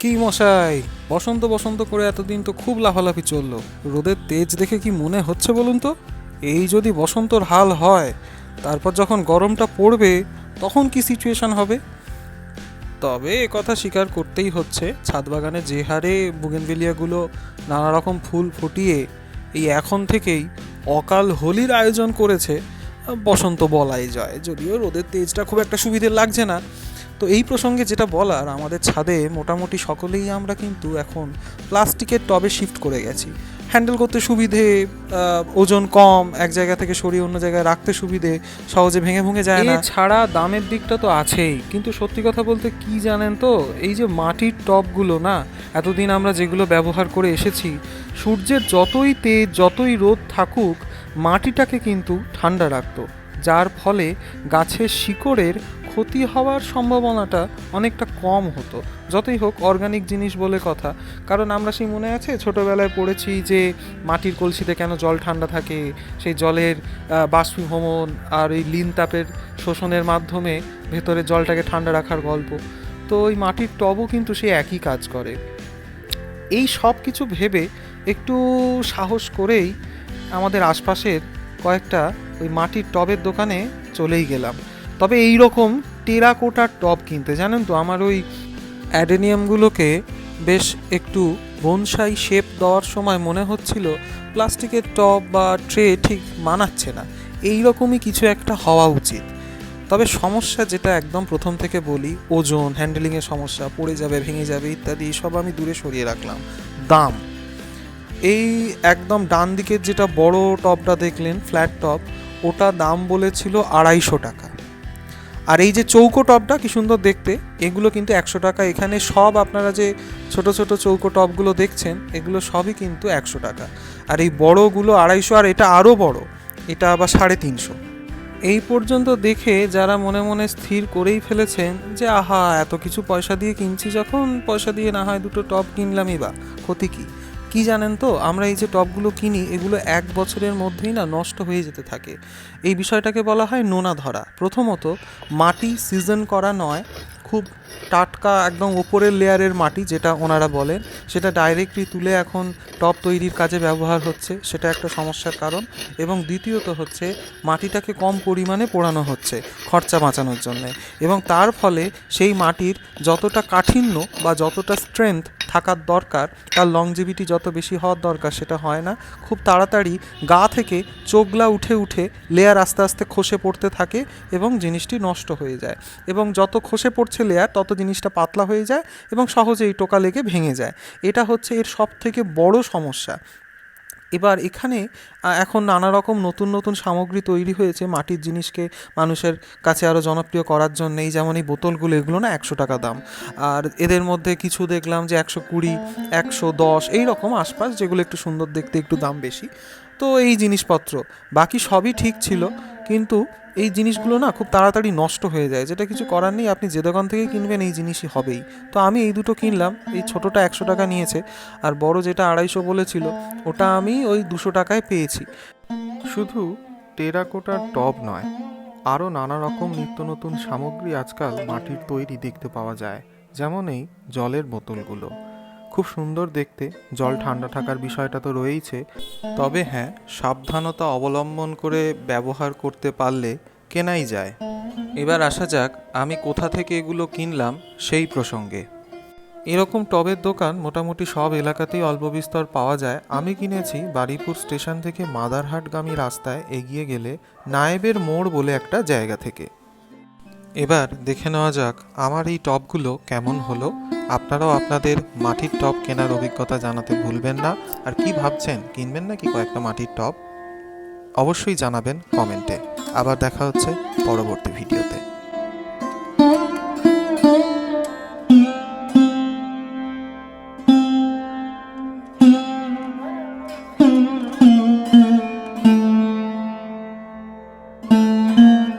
কি মশাই? বসন্ত বসন্ত করে এতদিন তো খুব লাফালাফি চলল। রোদের তেজ দেখে কি মনে হচ্ছে বলুন তো? এই যদি বসন্তর হাল হয়, তারপর যখন গরমটা পড়বে, তখন কি সিচুয়েশন হবে? তবে কথা স্বীকার করতেই হচ্ছে, ছাদ বাগানে যে হারে বুগেনভিলিয়াগুলো নানা রকম ফুল ফুটিয়ে এই এখন থেকেই অকাল হোলির আয়োজন করেছে, বসন্ত বলাই যায়। যদিও রোদের তেজটা খুব একটা সুবিধে লাগছে না। তো এই প্রসঙ্গে যেটা বলার, আমাদের ছাদে মোটামুটি সকলেই আমরা কিন্তু এখন প্লাস্টিকের টবে শিফট করে গেছি। হ্যান্ডেল করতে সুবিধে ওজন কম, এক জায়গা থেকে সরিয়ে অন্য জায়গায় রাখতে সুবিধে, সহজে ভেঙে ভেঙে যায় না। ছাড়া দামের দিকটা তো আছেই, কিন্তু সত্যি কথা বলতে কি জানেন তো, এই যে মাটির টবগুলো না, এতদিন আমরা যেগুলো ব্যবহার করে এসেছি, সূর্যের যতই তেজ, যতই রোদ থাকুক, মাটিটাকে কিন্তু ঠান্ডা রাখতো, যার ফলে গাছের শিকড়ের ক্ষতি হওয়ার সম্ভাবনাটা অনেকটা কম হতো। যতই হোক অর্গানিক জিনিস বলে কথা। কারণ আমরা সেই মনে আছে, ছোটোবেলায় পড়েছি যে মাটির কলসিতে কেন জল ঠান্ডা থাকে? সেই জলের বাষ্পীভবন আর ওই লিন তাপের শোষণের মাধ্যমে ভেতরে জলটাকে ঠান্ডা রাখার গল্প। তো ওই মাটির টবও কিন্তু সে একই কাজ করে। এই সব কিছু ভেবে একটু সাহস করেই আমাদের আশপাশের কয়েকটা ওই মাটির টবের দোকানে চলেই গেলাম। তবে এই রকম টেরাকোটার টব কিনতে, জানেন তো? আমার ওই অ্যাডেনিয়ামগুলোকে বেশ একটু বনসাই শেপ দেওয়ার সময় মনে হচ্ছিল প্লাস্টিকের টব বা ট্রে ঠিক মানাচ্ছে না। এই রকমই কিছু একটা হওয়া উচিত। তবে সমস্যা যেটা একদম প্রথম থেকে বলি, ওজন, হ্যান্ডেলিংয়ের সমস্যা, পড়ে যাবে, ভেঙে যাবে ইত্যাদি, সব আমি দূরে সরিয়ে রাখলাম। দাম। এই একদম ডান দিকের যেটা বড় টপটা দেখলেন, ফ্ল্যাট টপ ওটা দাম বলেছিল আড়াইশো টাকা। আর এই যে চৌকো টপটা কি সুন্দর দেখতে, এগুলো কিন্তু একশো টাকা। এখানে সব আপনারা যে ছোট ছোট চৌকো টপগুলো দেখছেন, এগুলো সবই কিন্তু একশো টাকা। আর এই বড়গুলো আড়াইশো, আর এটা আরও বড়, এটা আবার সাড়ে তিনশো। এই পর্যন্ত দেখে যারা মনে মনে স্থির করেই ফেলেছেন যে, আহা, এত কিছু পয়সা দিয়ে কিনছি, যখন পয়সা দিয়ে না হয় দুটো টপ কিনলামই বা, ক্ষতি কি? কি জানেন তো, আমরা এই যে টপগুলো কিনি, এগুলো এক বছরের মধ্যেই না নষ্ট হয়ে যেতে থাকে। এই বিষয়টাকে বলা হয় নোনা ধরা। প্রথমত, মাটি সিজন করা নয়, খুব টাটকা একদম ওপরের লেয়ারের মাটি যেটা ওনারা বলেন, সেটা ডাইরেক্টলি তুলে এখন টপ তৈরির কাজে ব্যবহার হচ্ছে, সেটা একটা সমস্যার কারণ। এবং দ্বিতীয়ত হচ্ছে, মাটিটাকে কম পরিমাণে পোড়ানো হচ্ছে খরচা বাঁচানোর জন্য। এবং তার ফলে সেই মাটির যতটা কাঠিন্য বা যতটা স্ট্রেংথ থাকার দরকার, তার লংজিভিটি যত বেশি হওয়ার দরকার সেটা হয় না। খুব তাড়াতাড়ি গা থেকে চোগলা উঠে উঠে লেয়ার আস্তে আস্তে খসে পড়তে থাকে এবং জিনিসটি নষ্ট হয়ে যায়। এবং যত খসে পড়ছে লেয়ার তত জিনিসটা পাতলা হয়ে যায় এবং সহজেই টোকা লেগে ভেঙে যায়। এটা হচ্ছে এর সব থেকে বড় সমস্যা। এবার এখানে এখন নানা রকম নতুন নতুন সামগ্রী তৈরি হয়েছে মাটির জিনিসকে মানুষের কাছে আরও জনপ্রিয় করার জন্য। এই যেমন এই বোতলগুলো, এগুলো না একশো টাকা দাম। আর এদের মধ্যে কিছু দেখলাম যে একশো কুড়ি, একশো দশ এইরকম আশপাশ যেগুলো একটু সুন্দর দেখতে, একটু দাম বেশি। তো এই জিনিসপত্র, বাকি সবই ঠিক ছিল। কিন্তু এই জিনিসগুলো না খুব তাড়াতাড়ি নষ্ট হয়ে যায়। যেটা কিছু করার নেই, আপনি যে দোকান থেকে কিনবেন এই জিনিসই হবেই। তো আমি এই দুটো কিনলাম, এই ছোটোটা একশো টাকা নিয়েছে আর বড় যেটা আড়াইশো বলেছিল, ওটা আমি ওই দুশো টাকায় পেয়েছি। শুধু টেরাকোটার টব নয়, আরও নানা রকম নিত্য নতুন সামগ্রী আজকাল মাটির তৈরি দেখতে পাওয়া যায়, যেমন এই জলের বোতলগুলো। খুব সুন্দর দেখতে, জল ঠান্ডা থাকার বিষয়টা তো রয়েইছে। তবে হ্যাঁ সাবধানতা অবলম্বন করে ব্যবহার করতে পারলে কেনাই যায়। এবার আসা যাক, আমি কোথা থেকে এগুলো কিনলাম সেই প্রসঙ্গে। এরকম টবের দোকান মোটামুটি সব এলাকাতেই অল্প বিস্তর পাওয়া যায়। আমি কিনেছি বারুইপুর স্টেশন থেকে মাদারহাটগামী রাস্তায় এগিয়ে গেলে নায়েবের মোড় বলে একটা জায়গা থেকে। এবার দেখে নেওয়া যাক আমার এই টপগুলো কেমন হলো। আপনারাও আপনাদের মাটির টপ কেনার অভিজ্ঞতা জানাতে ভুলবেন না। আর কি ভাবছেন, কিনবেন নাকি কয়েকটা মাটির টপ? অবশ্যই জানাবেন কমেন্টে। আবার দেখা হচ্ছে পরবর্তী ভিডিওতে। thank you